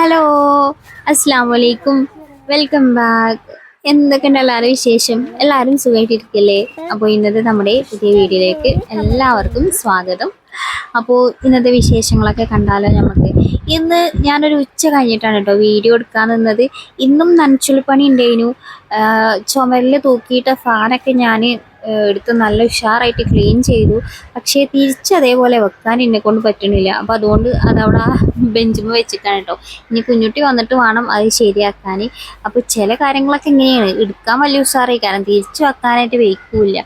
Hello അസ്സാം വലൈക്കും welcome back എന്തൊക്കെയുണ്ട് എല്ലാവരും വിശേഷം? എല്ലാവരും സുഖമായിട്ടിരിക്കില്ലേ? അപ്പോൾ ഇന്നത്തെ നമ്മുടെ പുതിയ വീഡിയോയിലേക്ക് എല്ലാവർക്കും സ്വാഗതം. അപ്പോൾ ഇന്നത്തെ വിശേഷങ്ങളൊക്കെ കണ്ടാലോ നമുക്ക്? ഇന്ന് ഞാനൊരു ഉച്ച കഴിഞ്ഞിട്ടാണ് കേട്ടോ വീഡിയോ എടുക്കാൻ നിന്നത്. ഇന്നും നനച്ചുള്ളിപ്പണി ഉണ്ടായിരുന്നു. ചുമരിൽ തൂക്കിയിട്ട ഫാനൊക്കെ ഞാൻ എടുത്ത് നല്ല ഉഷാറായിട്ട് ക്ലീൻ ചെയ്തു. പക്ഷേ തിരിച്ച് അതേപോലെ വെക്കാൻ എന്നെ കൊണ്ട് പറ്റണില്ല. അപ്പോൾ അതുകൊണ്ട് അതവിടെ ബെഞ്ചിമ വെച്ചിട്ടാണ് കേട്ടോ ഇനി കുഞ്ഞുട്ടി വന്നിട്ട് വേണം അത് ശരിയാക്കാൻ അപ്പോൾ ചില കാര്യങ്ങളൊക്കെ ഇങ്ങനെയാണ്. എടുക്കാൻ വലിയ ഉഷാറായി. കാരണം തിരിച്ച് വെക്കാനായിട്ട് വെയ്ക്കൂല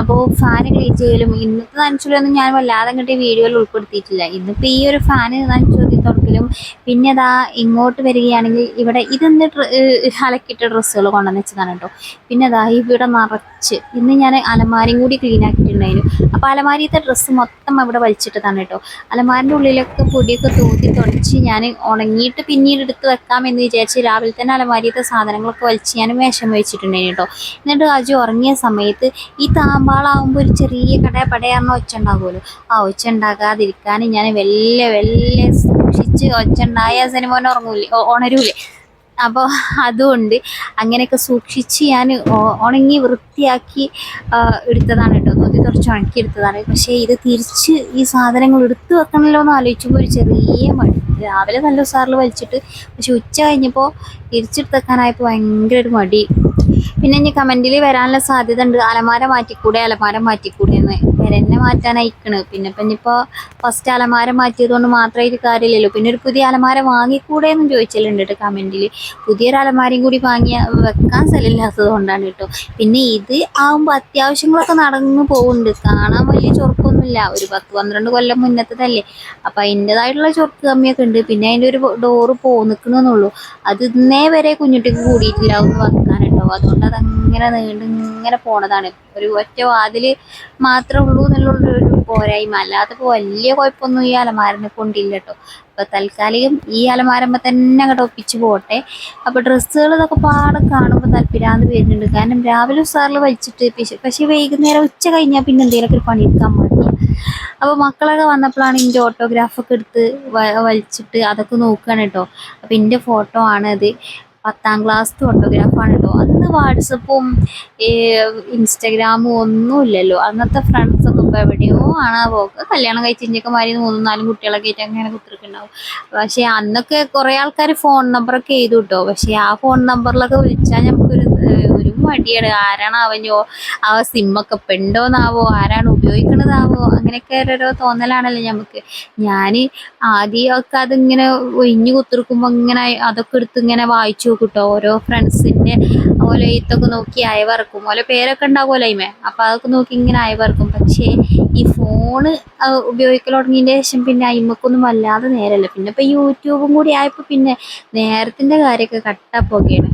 അപ്പോൾ ഫാൻ ക്ലീൻ ചെയ്യലും ഇന്നത്തെ നനച്ചുള്ളൊന്നും ഞാൻ വല്ലാതെ അങ്ങോട്ട് വീഡിയോയിൽ ഉൾപ്പെടുത്തിയിട്ടില്ല. ഇന്നിപ്പോൾ ഈ ഒരു ഫാൻ നനച്ചുള്ളി തുറക്കലും പിന്നെ അതാ ഇങ്ങോട്ട് വരികയാണെങ്കിൽ ഇവിടെ ഇതെന്ന് അലക്കിട്ട ഡ്രസ്സുകൾ കൊണ്ടുവന്ന് വെച്ചതാണ് കേട്ടോ പിന്നെ അതാ ഇവിടെ നിറച്ച്. ഇന്ന് ഞാൻ അലമാരയും കൂടി ക്ലീൻ ആക്കിയിട്ടുണ്ടായിരുന്നു. അപ്പോൾ അലമാരിയത്തെ ഡ്രസ്സ് മൊത്തം അവിടെ വലിച്ചിട്ടതാണ് കേട്ടോ. അലമാരിന്റെ ഉള്ളിലൊക്കെ പൊടിയൊക്കെ തൂത്തി തുടച്ച് ഞാൻ ഉണങ്ങിയിട്ട് പിന്നീട് എടുത്ത് വെക്കാം എന്ന് വിചാരിച്ച് രാവിലെ തന്നെ അലമാരിയത്തെ സാധനങ്ങളൊക്കെ വലിച്ച് ഞാൻ വേഷം വെച്ചിട്ടുണ്ടായിരുന്നു കേട്ടോ. എന്നിട്ട് അജു ഉറങ്ങിയ സമയത്ത് ഈ താമ്പാളാവുമ്പോൾ ഒരു ചെറിയ കട പടയാർന്ന ഒച്ച ഉണ്ടാകുമല്ലോ. ആ ഒച്ച ഉണ്ടാകാതിരിക്കാൻ ഞാൻ വെല്ലെ വെല്ലെ സൂക്ഷിച്ച് ഒച്ച ഉണ്ടായ സിനിമ ഉറങ്ങൂലേ ഉണരൂലേ. അപ്പോൾ അതുകൊണ്ട് അങ്ങനെയൊക്കെ സൂക്ഷിച്ച് ഞാൻ ഉണങ്ങി വൃത്തിയാക്കി എടുത്തതാണ് കേട്ടോ. നോക്കി കുറച്ച് ഉണക്കി എടുത്തതാണ്. പക്ഷേ ഇത് തിരിച്ച് ഈ സാധനങ്ങൾ എടുത്തു വെക്കണമല്ലോ എന്ന് ആലോചിക്കുമ്പോൾ ഒരു ചെറിയ മടി. രാവിലെ നല്ല ഉസാറിൽ വലിച്ചിട്ട് പക്ഷെ ഉച്ച കഴിഞ്ഞപ്പോൾ തിരിച്ചെടുത്ത് വെക്കാനായപ്പോൾ ഭയങ്കര ഒരു മടി. പിന്നെ ഇനി കമന്റിൽ വരാനുള്ള സാധ്യത ഉണ്ട്. അലമാര മാറ്റിക്കൂടെ? അലമാര മാറ്റിക്കൂടെ എന്ന്. വരന്നെ മാറ്റാനയക്കണ് പിന്നെ ഇപ്പം ഫസ്റ്റ് അലമാര മാറ്റിയത് കൊണ്ട് മാത്രമായിട്ട് കാര്യമില്ലല്ലോ. പിന്നെ ഒരു പുതിയ അലമാര വാങ്ങിക്കൂടെ എന്നും ചോദിച്ചിട്ടുണ്ട് കേട്ടോ കമന്റിൽ പുതിയൊരു അലമാരയും കൂടി വാങ്ങിയ വെക്കാൻ സ്ഥലമില്ലാത്തത് കൊണ്ടാണ് കേട്ടോ. പിന്നെ ഇത് ആകുമ്പോൾ അത്യാവശ്യങ്ങളൊക്കെ നടന്നു പോകുന്നുണ്ട്. കാണാൻ വലിയ ചൊറുക്കൊന്നുമില്ല. ഒരു പത്ത് പന്ത്രണ്ട് കൊല്ലം മുന്നത്തതല്ലേ. അപ്പം അതിന്റെതായിട്ടുള്ള ചൊറുക്ക് കമ്മിയൊക്കെ ഉണ്ട്. പിന്നെ അതിന്റെ ഒരു ഡോറ് പോന്നിക്കണമെന്നുള്ളൂ അത് ഇന്നേ വരെ കുഞ്ഞുട്ടിക്ക് കൂടിയിട്ടില്ല ഒന്ന് വെക്കാനുണ്ടോ അതുകൊണ്ട് അതങ്ങനെ നീണ്ട് ഇങ്ങനെ പോണതാണ്. ഒരു ഒറ്റ വാതിൽ മാത്രമേ ഉള്ളൂ എന്നുള്ള ഒരു പോരായ്മ. അല്ലാതെ ഇപ്പോൾ വലിയ കുഴപ്പമൊന്നും ഈ അലമാരനെ കൊണ്ടില്ല കേട്ടോ. അപ്പോൾ തൽക്കാലികം ഈ അലമാരമ്മ തന്നെ അങ്ങോട്ട് ഒപ്പിച്ച് പോട്ടെ. അപ്പോൾ ഡ്രസ്സുകൾ ഇതൊക്കെ പാടെ കാണുമ്പോൾ താല്പര്യാന്ത് വരുന്നുണ്ട്. കാരണം രാവിലെ സാറിൽ വലിച്ചിട്ട് പക്ഷെ വൈകുന്നേരം ഉച്ച കഴിഞ്ഞാൽ പിന്നെ എന്തെങ്കിലുമൊക്കെ ഒരു പണിയെടുക്കാൻ മതി അപ്പോൾ മക്കളൊക്കെ വന്നപ്പോഴാണ് എന്റെ ഓട്ടോഗ്രാഫൊക്കെ എടുത്ത് വലിച്ചിട്ട് അതൊക്കെ നോക്കുകയാണ് കേട്ടോ. അപ്പോൾ എന്റെ ഫോട്ടോ ആണത്. പത്താം ക്ലാസ് ഫോട്ടോഗ്രാഫാണല്ലോ അന്ന് വാട്സപ്പും ഇൻസ്റ്റഗ്രാമും ഒന്നുമില്ലല്ലോ അന്നത്തെ ഫ്രണ്ട്സൊക്കെ ഇപ്പോൾ എവിടെയോ ആണ്. പോക്ക് കല്യാണം കഴിച്ച് മാറി മൂന്നും നാലും കുട്ടികളൊക്കെ ആയിട്ട് അങ്ങനെ കുത്തിരിക്കുന്നുണ്ടാവും. പക്ഷേ അന്നൊക്കെ കുറേ ആൾക്കാർ ഫോൺ നമ്പറൊക്കെ ചെയ്തു കേട്ടോ. പക്ഷേ ആ ഫോൺ നമ്പറിലൊക്കെ വിളിച്ചാൽ നമുക്കൊരു ഒരു മടിയാണ്. ആരാണാവഞ്ഞോ ആ സിമ്മൊക്കെ പെണ്ടോന്നാവോ ആരാണ് ഉപയോഗിക്കണതാവോ അങ്ങനെയൊക്കെ ഓരോരോ തോന്നലാണല്ലോ നമുക്ക് ഞാൻ ആദ്യമൊക്കെ അതിങ്ങനെ ഒഴിഞ്ഞു കുത്തിർക്കുമ്പോൾ ഇങ്ങനെ അതൊക്കെ എടുത്ത് ഇങ്ങനെ വായിച്ചു നോക്കിട്ടോ. ഓരോ ഫ്രണ്ട്സിന്റെ ഓലെ എഴുത്തൊക്കെ നോക്കി അയവർക്കും ഓലെ പേരൊക്കെ ഉണ്ടാവുമല്ലോ അതിമേ അപ്പോൾ അതൊക്കെ നോക്കി ഇങ്ങനെ അയവർക്കും പക്ഷേ ഈ ഫോണ് ഉപയോഗിക്കൽ തുടങ്ങിയതിന്റെ ശേഷം പിന്നെ അയിമക്കൊന്നും വല്ലാതെ നേരമല്ല പിന്നെ ഇപ്പൊ യൂട്യൂബും കൂടി ആയപ്പോൾ പിന്നെ നേരത്തിന്റെ കാര്യമൊക്കെ കട്ടപ്പൊക്കെയാണ്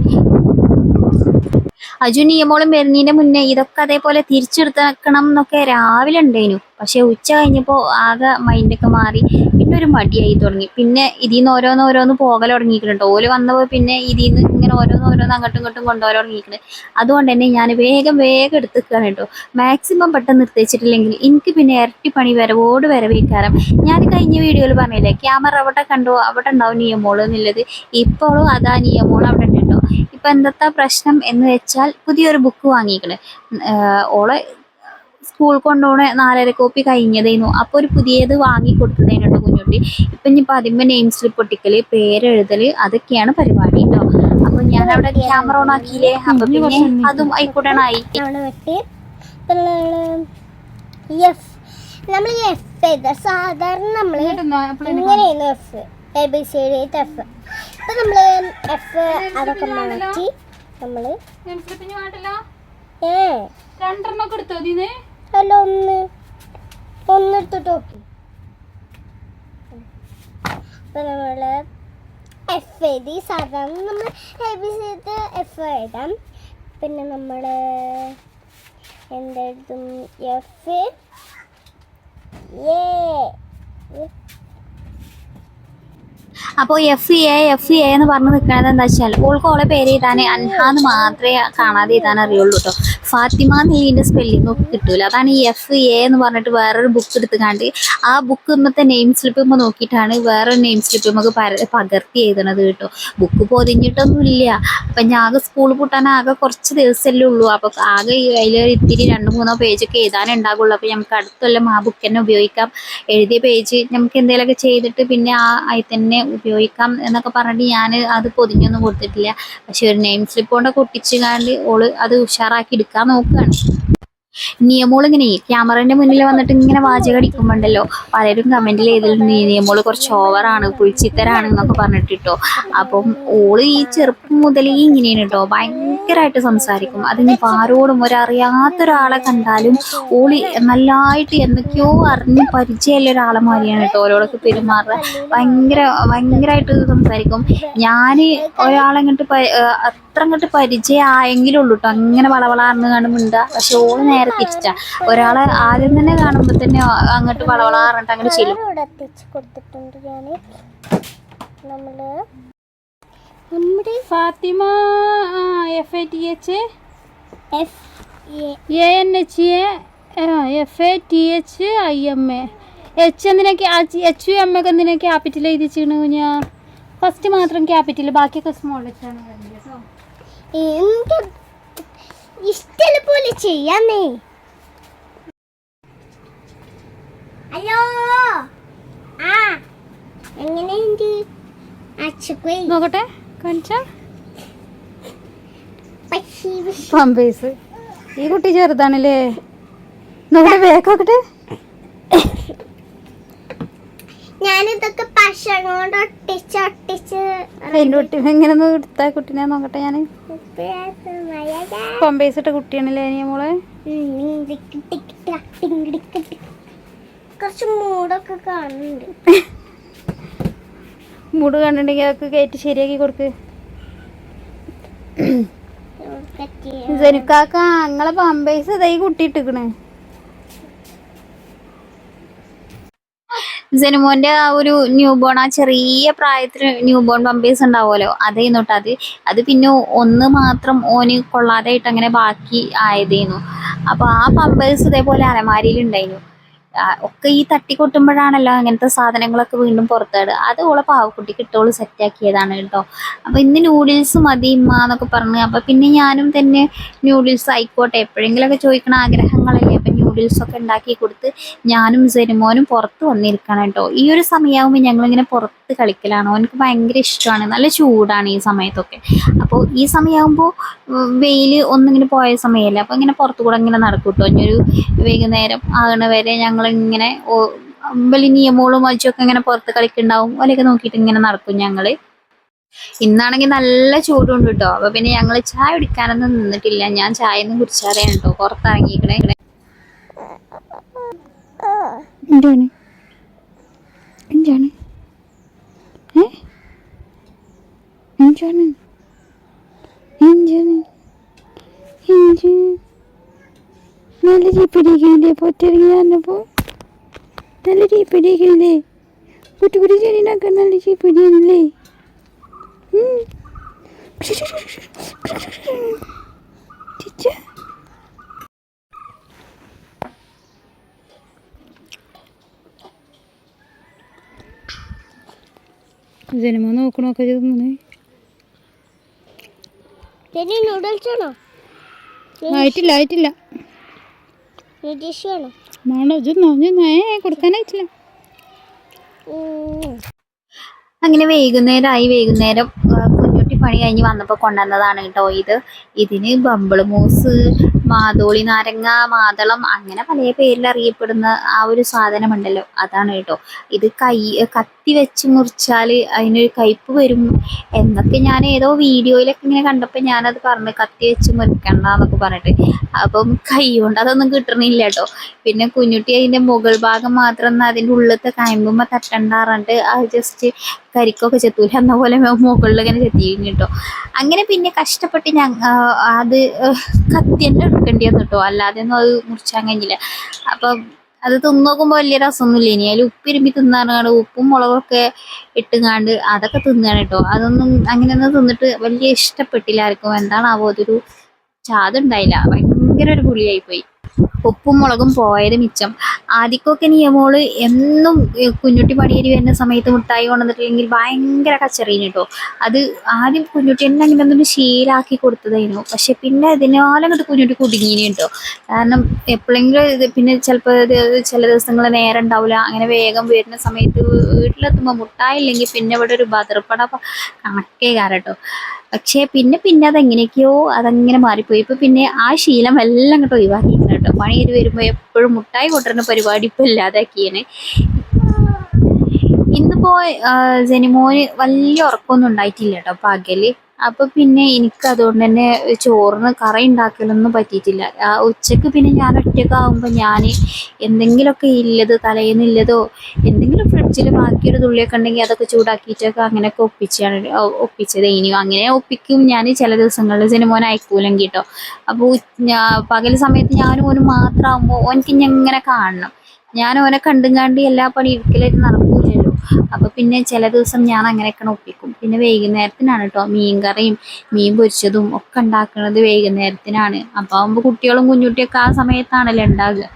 അജു നിയമോളും വരുന്നതിന് മുന്നേ ഇതൊക്കെ അതേപോലെ തിരിച്ചെടുത്തേക്കണം എന്നൊക്കെ രാവിലെ ഉണ്ടായിരുന്നു പക്ഷെ ഉച്ച കഴിഞ്ഞപ്പോൾ ആകെ മൈൻഡൊക്കെ മാറി. പിന്നെ ഒരു മടിയായി തുടങ്ങി. പിന്നെ ഇതിൽ നിന്ന് ഓരോന്ന് ഓരോന്ന് പോകൽ തുടങ്ങിയിട്ടുണ്ട്. ഓൽ വന്നപ്പോൾ പിന്നെ ഇതിൽ നിന്ന് ഇങ്ങനെ ഓരോന്ന് ഓരോന്ന് അങ്ങോട്ടും ഇങ്ങോട്ടും കൊണ്ടുപോകാൻ തുടങ്ങിയിട്ടുണ്ട്. അതുകൊണ്ട് തന്നെ ഞാൻ വേഗം വേഗം എടുത്തേക്കാണ് കേട്ടോ. മാക്സിമം പെട്ടെന്ന് നിർത്തിച്ചിട്ടില്ലെങ്കിൽ എനിക്ക് പിന്നെ ഇരട്ടി പണി വരവോട് വരവേക്കാരം ഞാൻ കഴിഞ്ഞ വീഡിയോയിൽ പറഞ്ഞില്ലേ ക്യാമറ അവിടെ കണ്ടോ? അവിടെ ഉണ്ടാവും നിയമോൾ എന്നുള്ളത് ഇപ്പോഴും അതാ നിയമോൾ അവിടെ ഉണ്ട് ഇപ്പം ഇപ്പൊ എന്താ പ്രശ്നം എന്ന് വെച്ചാൽ പുതിയൊരു ബുക്ക് വാങ്ങിക്കണ് ഓളെ സ്കൂൾ കൊണ്ടുപോണ നാലര കോപ്പി കഴിഞ്ഞതേനു. അപ്പോൾ ഒരു പുതിയത് വാങ്ങി കൊടുത്തതേനുണ്ട് കുഞ്ഞുട്ടി. ഇപ്പം ഇനിയിപ്പോൾ അതിന്മേൽ നെയിം സ്ലിപ്പ് ഒട്ടിക്കൽ പേരെഴുതൽ അതൊക്കെയാണ് പരിപാടി കേട്ടോ അപ്പൊ ഞാൻ അവിടെ ക്യാമറ ഓൺ ആക്കിയില്ലേ? അപ്പൊ പിന്നെ അതും ആയിക്കോട്ടെണായി നമ്മൾ എഫ് സാധാരണ നമ്മൾ ഇങ്ങനെയായിരുന്നു F A B C D F ഇപ്പം നമ്മൾ എഫ് അതൊക്കെ മാറ്റി നമ്മൾ ഏ. രണ്ടെണ്ണൊക്കെ എടുത്തോ ഇതിന് അല്ല ഒന്ന്. ഒന്നെടുത്തിട്ട് നോക്കി. അപ്പം നമ്മൾ എഫ് എഴുതി സാധാരണ നമ്മൾ എ ബി സി എഫ് എഴുതാം. പിന്നെ നമ്മൾ എന്തെഴുതും? എഫ് ഏ അപ്പോൾ എഫ് എ എഫ് എ എന്ന് പറഞ്ഞ് നിൽക്കുന്നത് എന്താ വെച്ചാൽ ഓൾക്ക് ഓളെ പേര് എഴുതാൻ അൻഹ എന്ന് മാത്രമേ കാണാതെ എഴുതാൻ അറിയുള്ളൂ കേട്ടോ ഫാത്തിമ നെല്ലിന്റെ സ്പെല്ലിംഗ് ഒക്കെ കിട്ടൂല. അതാണ് ഈ എഫ് എ എന്ന് പറഞ്ഞിട്ട് വേറൊരു ബുക്ക് എടുത്ത് എടുത്തുകാണ്ട് ആ ബുക്ക് ഇന്നത്തെ നെയിം സ്ലിപ്പ് നോക്കിയിട്ടാണ് വേറൊരു നെയിം സ്ലിപ്പ് നമുക്ക് പകർത്തി എഴുതണത് കേട്ടോ ബുക്ക് പൊതിഞ്ഞിട്ടൊന്നും ഇല്ല അപ്പം ഞാൻ സ്കൂൾ പൂട്ടാൻ ആകെ കുറച്ച് ദിവസമല്ലേ ഉള്ളൂ. അപ്പോൾ ആകെ അതിൽ ഇത്തിരി രണ്ട് മൂന്നോ പേജൊക്കെ എഴുതാനേ ഉണ്ടാകുള്ളൂ അപ്പോൾ നമുക്ക് അടുത്തൊല്ലം ആ ബുക്ക് തന്നെ ഉപയോഗിക്കാം. എഴുതിയ പേജ് നമുക്ക് എന്തെങ്കിലുമൊക്കെ ചെയ്തിട്ട് പിന്നെ ആ അതിൽ തന്നെ ഉപയോഗിക്കാം എന്നൊക്കെ പറഞ്ഞിട്ട് ഞാൻ അത് പൊതിഞ്ഞൊന്നും കൊടുത്തിട്ടില്ല. പക്ഷെ ഒരു നെയിം സ്ലിപ്പ് കൊണ്ട് ഒട്ടിച്ച് കാണ്ട് ഓൾ അത് ഉഷാറാക്കി എടുക്കാൻ നോക്കുകയാണ് നിയമോൾ ഇങ്ങനെ ക്യാമറന്റെ മുന്നിൽ വന്നിട്ട് ഇങ്ങനെ വാചകം അടിക്കുമ്പോണ്ടല്ലോ? പലരും കമന്റിൽ ചെയ്തിട്ടുണ്ട് നിയമോൾ കുറച്ച് ഓവറാണ് പുളിച്ചിത്തരാണ് എന്നൊക്കെ പറഞ്ഞിട്ട് പറഞ്ഞിട്ടിട്ടോ അപ്പം ഓൾ ഈ ചെറുപ്പം മുതലേ ഇങ്ങനെയാണ് കേട്ടോ ഭയങ്കരമായിട്ട് സംസാരിക്കും. അതിനിപ്പോൾ ആരോടും ഒരറിയാത്ത ഒരാളെ കണ്ടാലും ഓളി നല്ലതായിട്ട് എന്തൊക്കെയോ അറിഞ്ഞ് പരിചയമുള്ള ഒരാളെ മാതിരിയാണ് കേട്ടോ ഓരോടൊക്കെ പെരുമാറുക. ഭയങ്കര ഭയങ്കരമായിട്ട് സംസാരിക്കും. ഞാൻ ഒരാളെ അങ്ങോട്ട് അത്ര അങ്ങോട്ട് പരിചയമായെങ്കിലും ഉള്ളൂ കേട്ടോ അങ്ങനെ വളവളാർന്ന് കാണുമുണ്ട പക്ഷെ ഓൾ നേരെ തിരിച്ചാ. ഒരാളെ ആദ്യം തന്നെ കാണുമ്പോൾ തന്നെ അങ്ങോട്ട് വളവളാറിട്ട് അങ്ങനെ ചെയ്യും കൊടുത്തിട്ടുണ്ട് ഞാൻ നമ്മുടെ Fathima F A? T H F A N H A F A T H I M A H എന്തിനൊക്കെ എച്ച് യു എം ഒക്കെ എന്തിനാ ക്യാപിറ്റൽ എഴുതിച്ചിരുന്നു കുഞ്ഞാ? ഫസ്റ്റ് മാത്രം ക്യാപിറ്റൽ ബാക്കിയൊക്കെ സ്മോൾ വരുന്നത് കേട്ടോ എനിക്ക് ഇഷ്ടമുള്ള പോലെ ചെയ്യാന്നേ? ഹലോ? ആ എങ്ങനെയുണ്ട്? നോക്കട്ടെ. പമ്പേഴ്സ് ഈ കുട്ടി ചെറുതാണല്ലേ? നമ്മുടെ വേക്കോക്കട്ടെ ഞാനിതൊക്കെ പശ കൊണ്ട് ഒട്ടിച്ച് ഒട്ടിച്ച് അതിന്റെ കുട്ടി എങ്ങനെ എടുത്താ കുട്ടീനെ നോക്കട്ടെ ഞാൻ പമ്പേഴ്സ് ഇട്ട കുട്ടിയാണല്ലേ നീ മോളെ? കുറച്ച് മൂടൊക്കെ കാണുന്നുണ്ട്. മൂട് കണ്ടിട്ടുണ്ടെങ്കിൽ അതൊക്കെ കയറ്റി ശരിയാക്കി കൊടുക്ക്. ജനുക്കാക്ക ഞങ്ങളെ പമ്പേസ് ഇതാ ഈ കുട്ടി ഇട്ടിക്കണേ. ജനുമോന്റെ ആ ഒരു ന്യൂ ബോൺ ആ ചെറിയ പ്രായത്തിൽ ന്യൂ ബോൺ പമ്പേഴ്സ് ഉണ്ടാവുമല്ലോ അതേന്നു കേട്ടോ അത്. അത് പിന്നെ ഒന്ന് മാത്രം ഓന് കൊള്ളാതായിട്ട് അങ്ങനെ ബാക്കി ആയതേന്നു. അപ്പൊ ആ പമ്പേഴ്സ് ഇതേപോലെ അലമാരിയിൽ ഉണ്ടായിരുന്നു. ഒക്കെ ഈ തട്ടിക്കൊട്ടുമ്പോഴാണല്ലോ അങ്ങനത്തെ സാധനങ്ങളൊക്കെ വീണ്ടും പുറത്തേടുക അത് ഓളെ പാവക്കുട്ടിക്ക് ഇട്ടോൾ സെറ്റാക്കിയതാണ് കേട്ടോ. അപ്പൊ ഇന്ന് നൂഡിൽസ് മതി ഇമ്മ എന്നൊക്കെ പറഞ്ഞു. അപ്പൊ പിന്നെ ഞാനും തന്നെ നൂഡിൽസ് ആയിക്കോട്ടെ. എപ്പോഴെങ്കിലുമൊക്കെ ചോദിക്കണ ആഗ്രഹങ്ങളല്ലേ? അപ്പൊ നൂഡിൽസ് ഒക്കെ ഉണ്ടാക്കി കൊടുത്ത് ഞാനും സെരുമോനും പുറത്ത് വന്നിരിക്കണം കേട്ടോ. ഈ ഒരു സമയമാകുമ്പോൾ ഞങ്ങളിങ്ങനെ പുറത്ത് കളിക്കലാണ്. എനിക്ക് ഭയങ്കര ഇഷ്ടമാണ്. നല്ല ചൂടാണ് ഈ സമയത്തൊക്കെ. അപ്പോൾ ഈ സമയമാകുമ്പോൾ വെയിൽ ഒന്നിങ്ങനെ പോയ സമയമല്ലേ അപ്പോൾ ഇങ്ങനെ പുറത്തു കൂടെ ഇങ്ങനെ നടക്കും കേട്ടോ ഇനിയൊരു വൈകുന്നേരം ആകണ വരെ ഞങ്ങളിങ്ങനെ വലിയ നിയമങ്ങളും മരിച്ചൊക്കെ ഇങ്ങനെ പുറത്ത് കളിക്കുന്നുണ്ടാവും. ഓലൊക്കെ നോക്കിയിട്ട് ഇങ്ങനെ നടക്കും ഞങ്ങൾ. ഇന്നാണെങ്കിൽ നല്ല ചൂടുണ്ട് കേട്ടോ അപ്പൊ പിന്നെ ഞങ്ങൾ ചായ കുടിക്കാനൊന്നും നിന്നിട്ടില്ല. ഞാൻ ചായ ഒന്നും കുടിച്ചാറേ കേട്ടോ പുറത്തിറങ്ങിക്കണേ എന്താണ്? നല്ല ചീപ്പിടിക്കില്ലേ പൊത്തിറങ്ങി വന്നപ്പോ? നല്ല ചീപ്പടിയൊക്കെയല്ലേ കുട്ടി കുട്ടി ചെടിനൊക്കെ നല്ല ചീപ്പിടിയല്ലേ ചിച്ച ജനമോ നോക്കണൊക്കെ ചെയ്തു ആയിട്ടില്ല ആയിട്ടില്ല. മാണോ ഇതൊന്നോ കൊടുക്കാനായിട്ടില്ല. ഉം. അങ്ങനെ വൈകുന്നേരമായി വൈകുന്നേരം കുഞ്ഞുട്ടി പണി കഴിഞ്ഞ് വന്നപ്പോൾ കൊണ്ടുവന്നതാണ് കേട്ടോ ഇത്. ഇതിന് ബമ്പിൾ മൂസ് മാതോളി നാരങ്ങ മാതളം അങ്ങനെ പല പേരിൽ അറിയപ്പെടുന്ന ആ ഒരു സാധനമുണ്ടല്ലോ. അതാണ് കേട്ടോ. ഇത് കൈ കത്തി വെച്ച് മുറിച്ചാൽ അതിനൊരു കയ്പ് വരും എന്നൊക്കെ ഞാൻ ഏതോ വീഡിയോയിലൊക്കെ ഇങ്ങനെ കണ്ടപ്പോൾ ഞാനത് പറഞ്ഞു കത്തി വെച്ച് മുറിക്കണ്ട എന്നൊക്കെ പറഞ്ഞിട്ട്. അപ്പം കൈ കൊണ്ട് അതൊന്നും കിട്ടണില്ല കേട്ടോ. പിന്നെ കുഞ്ഞുട്ടി അതിന്റെ മുകൾ ഭാഗം മാത്രം ഒന്ന് അതിന്റെ ഉള്ളിലത്തെ കയമ്പുമ്പോൾ തട്ടണ്ടാറുണ്ട് അത് ജസ്റ്റ് കരിക്കൊക്കെ ചെത്തൂല എന്ന പോലെ മുകളിൽ ഇങ്ങനെ ചെത്തിയിരുന്നു അങ്ങനെ പിന്നെ കഷ്ടപ്പെട്ട് ഞാൻ അത് കത്തി തന്നെ എടുക്കേണ്ടി വന്നു കേട്ടോ അല്ലാതെ ഒന്നും അത് മുറിച്ചാൻ കഴിഞ്ഞില്ല. അപ്പം അത് തിന്നോക്കുമ്പോൾ വലിയ രസമൊന്നുമില്ല. ഇനി അതിൽ ഉപ്പിരുമ്പി തിന്നാറുണ്ട് ഉപ്പും മുളകൊക്കെ ഇട്ടുങ്ങാണ്ട് അതൊക്കെ തിന്നാണ് കേട്ടോ. അതൊന്നും അങ്ങനെയൊന്നും തിന്നിട്ട് വലിയ ഇഷ്ടപ്പെട്ടില്ല ആർക്കും. എന്താണാവോ അതൊരു ചാതുണ്ടായില്ല. ഭയങ്കര ഒരു പുളിയായി പോയി ഉപ്പും മുളകും പോയത് മിച്ചം. ആദ്യമൊക്കെ മോൾ എന്നും കുഞ്ഞുട്ടി പടിയേരി വരുന്ന സമയത്ത് മുട്ടായി കൊണ്ടുവന്നിട്ടില്ലെങ്കിൽ ഭയങ്കര കച്ചറീന് കേട്ടോ അത് ആദ്യം കുഞ്ഞുട്ടി എന്നെ അങ്ങനെ ഒന്നും ശീലാക്കി കൊടുത്തതായിരുന്നു. പക്ഷെ പിന്നെ ഇതിനാലും അങ്ങോട്ട് കുഞ്ഞുട്ടി കുടുങ്ങീന് കേട്ടോ കാരണം എപ്പോഴെങ്കിലും ഇത് പിന്നെ ചിലപ്പോൾ ചില ദിവസങ്ങൾ നേരം ഉണ്ടാവില്ല അങ്ങനെ വേഗം വരുന്ന സമയത്ത് വീട്ടിലെത്തുമ്പോൾ മുട്ടായില്ലെങ്കിൽ പിന്നെ ഇവിടെ ഒരു ബദർപ്പട കണക്കേ കാരട്ടോ പക്ഷേ പിന്നെ പിന്നെ അതെങ്ങനെയൊക്കെയോ അതങ്ങനെ മാറിപ്പോയി. ഇപ്പൊ പിന്നെ ആ ശീലം എല്ലാം അങ്ങോട്ട് ഒഴിവാക്കിയിരുന്നു കേട്ടോ. പണി ചെയ്ത് വരുമ്പോൾ എപ്പോഴും മുട്ടായി കൊണ്ടുവരുന്ന പരിപാടി ഇപ്പൊ ഇല്ലാതാക്കിയാണ് ഇന്നിപ്പോ ജനിമോന് വലിയ ഉറക്കമൊന്നും ഉണ്ടായിട്ടില്ല കേട്ടോ. പകൽ അപ്പൊ പിന്നെ എനിക്ക് അതുകൊണ്ട് തന്നെ ചോറിന് കറി ഉണ്ടാക്കലൊന്നും പറ്റിയിട്ടില്ല. ആ, ഉച്ചയ്ക്ക് പിന്നെ ഞാൻ ഒറ്റക്കാവുമ്പോൾ ഞാൻ എന്തെങ്കിലുമൊക്കെ ഇല്ലത് തലേന്നില്ലതോ എന്തെങ്കിലും ഫ്രിഡ്ജിൽ ബാക്കിയൊരു തുള്ളിയൊക്കെ ഉണ്ടെങ്കിൽ അതൊക്കെ ചൂടാക്കിയിട്ടൊക്കെ അങ്ങനെയൊക്കെ ഒപ്പിച്ചാണ് ഒപ്പിച്ചത്. ഇനിയും അങ്ങനെ ഒപ്പിക്കും. ഞാൻ ചില ദിവസങ്ങളിൽ സിനിമോൻ അയക്കൂലെങ്കിൽ കേട്ടോ അപ്പോൾ പകൽ സമയത്ത് ഞാനും ഓനും മാത്രമാകുമ്പോൾ ഓനക്ക് ഇനി എങ്ങനെ കാണണം? ഞാൻ ഓനെ കണ്ടും കാണ്ടി എല്ലാ പണി ഇരിക്കലായിട്ട് നടക്കൂലല്ലോ അപ്പൊ പിന്നെ ചില ദിവസം ഞാൻ അങ്ങനെയൊക്കെ ഒപ്പിക്കും. പിന്നെ വൈകുന്നേരത്തിനാണ് കേട്ടോ മീൻ കറിയും മീൻ പൊരിച്ചതും ഒക്കെ ഉണ്ടാക്കുന്നത് വൈകുന്നേരത്തിനാണ്. അപ്പൊ ആകുമ്പോൾ കുട്ടികളും കുഞ്ഞുട്ടിയൊക്കെ ആ സമയത്താണല്ലോ ഉണ്ടാകുക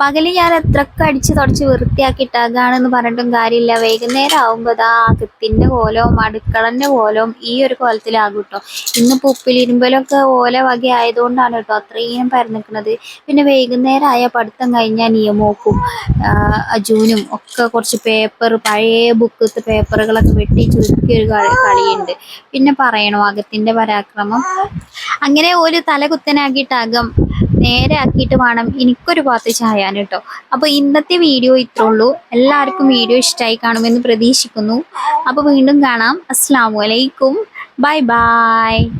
പകൽ ഞാൻ എത്രക്ക് അടിച്ച് തുടച്ച് വൃത്തിയാക്കിയിട്ടാകാണെന്ന് പറഞ്ഞിട്ടും കാര്യമില്ല. വൈകുന്നേരം ആവുമ്പോൾ ദാ അകത്തിന്റെ കോലവും അടുക്കളന്റെ കോലവും ഈ ഒരു കോലത്തിലാകും കേട്ടോ ഇന്ന് ഉപ്പിലിരുമ്പലൊക്കെ ഓല വക ആയതുകൊണ്ടാണ് കേട്ടോ അത്രയും പരന്നിക്കുന്നത് പിന്നെ വൈകുന്നേരം ആയ പഠിത്തം കഴിഞ്ഞാൽ നിയമോക്കും അജൂനും ഒക്കെ കുറച്ച് പേപ്പർ പഴയ ബുക്കത്തെ പേപ്പറുകളൊക്കെ വെട്ടി ചുരുക്കി ഒരു കളി- കളിയുണ്ട്. പിന്നെ പറയണോ അകത്തിന്റെ പരാക്രമം? അങ്ങനെ ഒരു തലകുത്തനാക്കിയിട്ടകം നേരെ ആക്കിയിട്ട് വേണം എനിക്കൊരു പാത്ത് ചായാൻ കേട്ടോ. അപ്പോൾ ഇന്നത്തെ വീഡിയോ ഇത്രേ ഉള്ളൂ. എല്ലാവർക്കും വീഡിയോ ഇഷ്ടമായി കാണുമെന്ന് പ്രതീക്ഷിക്കുന്നു. അപ്പോൾ വീണ്ടും കാണാം. അസ്സാം വലൈക്കും ബൈ ബൈ.